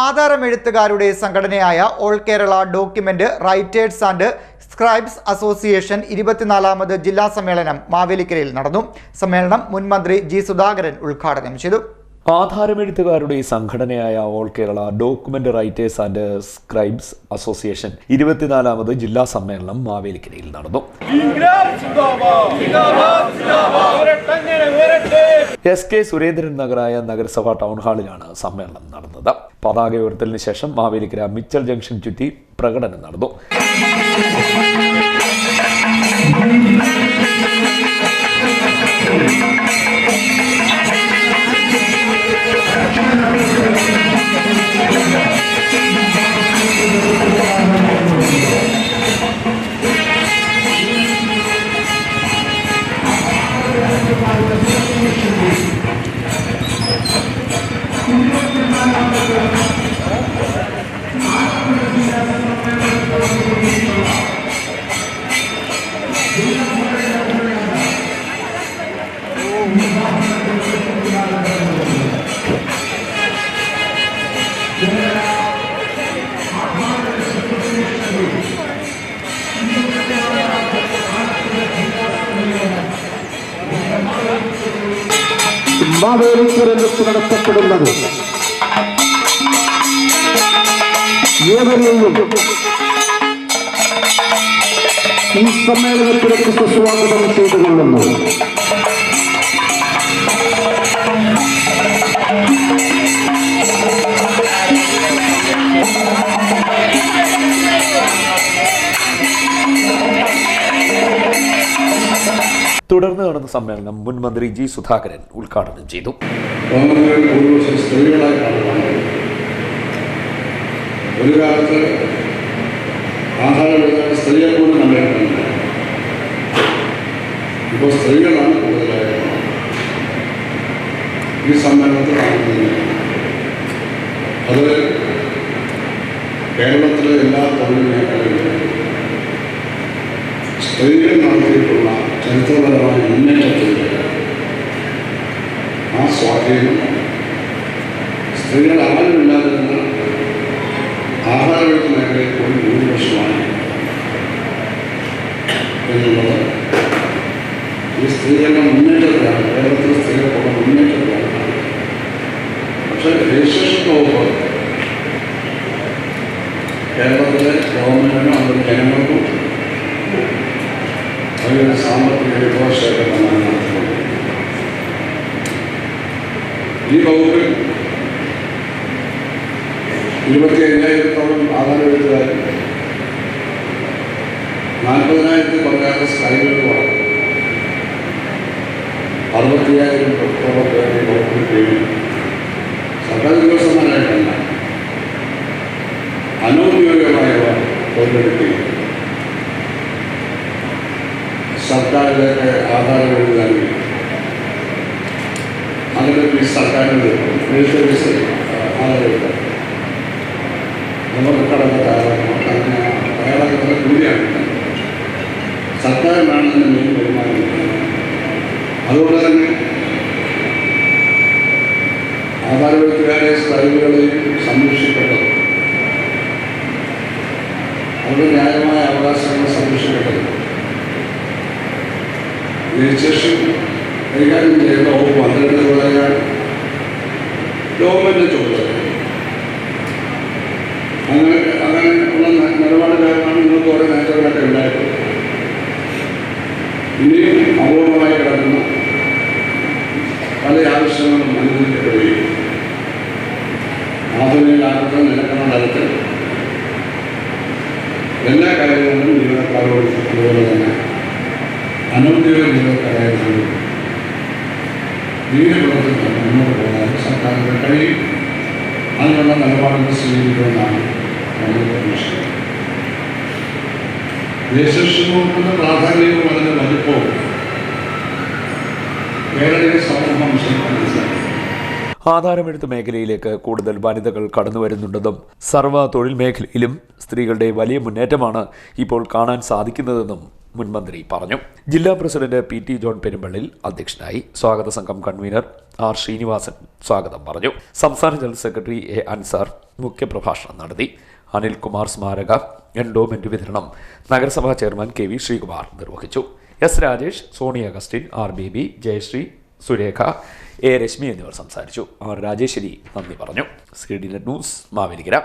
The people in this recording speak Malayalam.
ആധാരമെഴുത്തുകാരുടെ സംഘടനയായ all Kerala document writers and scribes association ഇരുപത്തിനാലാമത് ജില്ലാ സമ്മേളനം മാവേലിക്കരയിൽ നടന്നു. സമ്മേളനം മുൻമന്ത്രി ജി സുധാകരൻ ഉദ്ഘാടനം ചെയ്തു. ആധാരമെഴുത്തുകാരുടെ സംഘടനയായ all Kerala document writers and scribes association ഇരുപത്തിനാലാമത് ജില്ലാ സമ്മേളനം മാവേലിക്കരയിൽ നടന്നു. എസ് കെ സുരേന്ദ്രൻ നഗറായ നഗരസഭാ ടൗൺ ഹാളിലാണ് സമ്മേളനം നടന്നത്. പതാക ഉയർത്തലിന് ശേഷം മാവേലിക്കര മിച്ചൽ ജംഗ്ഷൻ ചുറ്റി പ്രകടനം നടന്നു. മാവേലിക്കരയിൽ നടത്തപ്പെടുന്നത് ഏവരെയും ഈ സമ്മേളനത്തിലേക്ക് സുസ്വാഗതം ചെയ്തുകൊള്ളുന്നു. തുടർന്ന് നടന്ന സമ്മേളനം മുൻ മന്ത്രി ജി സുധാകരൻ ഉദ്ഘാടനം ചെയ്തു. ഒരു കാലത്ത് എഴുതാൻ സ്ത്രീയെ പോലും കണ്ടിട്ടുണ്ട് ഇപ്പോൾ സ്ത്രീകളാണ് കൂടുതലായിട്ട് ഈ സമ്മേളനത്തിൽ കാണുന്നത് അത് കേരളത്തിലെ എല്ലാ തൊഴിൽ മേഖലകളിലും സ്ത്രീകൾ ആരുമില്ലാതിരുന്ന ആഹാരവിരുദ്ധ മേഖലയിൽ പോയി ഭൂരിപക്ഷമാണ് എന്നുള്ളത് ഈ സ്ത്രീകളുടെ മുന്നേറ്റത്തിലാണ് കേരളത്തിലെ സ്ത്രീകൾക്കുള്ള മുന്നേറ്റത്തിലാണ് പക്ഷേ രജിസ്ട്രേഷൻ വകുപ്പ് കേരളത്തിലെ ഗവൺമെന്റിനും അതിന്റെ ജനങ്ങൾക്കും വലിയൊരു സാമ്പത്തിക വിഭവശേഖരം നടത്തുന്നത് ഈ വകുപ്പിൽ ഇരുപത്തി അയ്യായിരത്തോളം ആധാര എഴുത്തുകാർ നാൽപ്പതിനായിരത്തി പതിനാറ് സ്കൈലുകളാണ് അറുപത്തിയായിരം പത്തോളം പേരെ വകുപ്പിൽ കഴിയും സർക്കാർ ഉദ്യോഗസ്ഥന്മാരായിട്ടല്ല അനൗദ്യോഗികമായവ തൊഴിലെടുക്കുകയും സർക്കാരിലേക്ക് ആധാരം എഴുതാനും അങ്ങനെ സർക്കാരിന് സർക്കാരിന്റെ സർവീസ് ആളുകളുണ്ട് നമുക്ക് കടന്ന അതിന് തയ്യാറാക്കുന്ന കൂലിയാണ് സർക്കാരിനാണ് അതിന്റെ മെയിൻ വരുമാനം അതുകൊണ്ട് തന്നെ ആധാരവെഴുത്തുകാരെ സ്കൈബുകളെയും സംരക്ഷിക്കേണ്ടത് അവരുടെ ന്യായമായ അവകാശങ്ങൾ സംരക്ഷിക്കേണ്ടത് രജിസ്ട്രേഷൻ കൈകാര്യം ചെയ്യുന്ന വകുപ്പ് പന്ത്രണ്ട് ചുമതലയാണ് ഗവൺമെന്റ് ചുമതല അങ്ങനെ ഉള്ള ന- നിലപാടുകാരനാണ് നിങ്ങൾക്ക് ഓരോ നേതാക്കളൊക്കെ ഉണ്ടായിട്ടുള്ളത് ഇനിയും അപൂർവമായി കിടക്കുന്ന പല ആവശ്യങ്ങളും അനുഭവിക്കപ്പെടുകയും ആധുനിക നിലക്കുന്ന തലത്തിൽ എല്ലാ കാര്യങ്ങളിലും ജീവനക്കാരോട് അതുപോലെ തന്നെ അനൗദ്യോഗിക ജീവനക്കാരായിരുന്നു വീരപ്രവർത്തനം മുന്നോട്ട് പോകാൻ സർക്കാരിന് കഴിയും അതിനുള്ള നിലപാടുകൾ ദേശസ്വത്തിന്റെ പ്രാധാന്യവും അതിന്റെ വലിപ്പവും കേരളീയ സമൂഹം മനസ്സിലാക്കി ആധാരമെഴുത്ത് മേഖലയിലേക്ക് കൂടുതൽ വനിതകൾ കടന്നു വരുന്നുണ്ടെന്നും സർവ തൊഴിൽ മേഖലയിലും സ്ത്രീകളുടെ വലിയ മുന്നേറ്റമാണ് ഇപ്പോൾ കാണാൻ സാധിക്കുന്നതെന്നും മുൻമന്ത്രി പറഞ്ഞു. ജില്ലാ president P T John Perumpallil അധ്യക്ഷനായി സ്വാഗത സംഘം കൺവീനർ ആർ ശ്രീനിവാസൻ സ്വാഗതം പറഞ്ഞു. സംസ്ഥാന ജനറൽ സെക്രട്ടറി എ അൻസാർ മുഖ്യപ്രഭാഷണം നടത്തി. അനിൽകുമാർ സ്മാരക എൻഡോമെന്റ് വിതരണം. നഗരസഭാ ചെയർമാൻ കെ വി ശ്രീകുമാർ നിർവഹിച്ചു. S Rajesh Sony Augustine R B B Jayasree Surekha A Reshmi എന്നിവർ സംസാരിച്ചു. ആർ രാജേശ്വരി നന്ദി പറഞ്ഞു. C D net news Mavelikkara.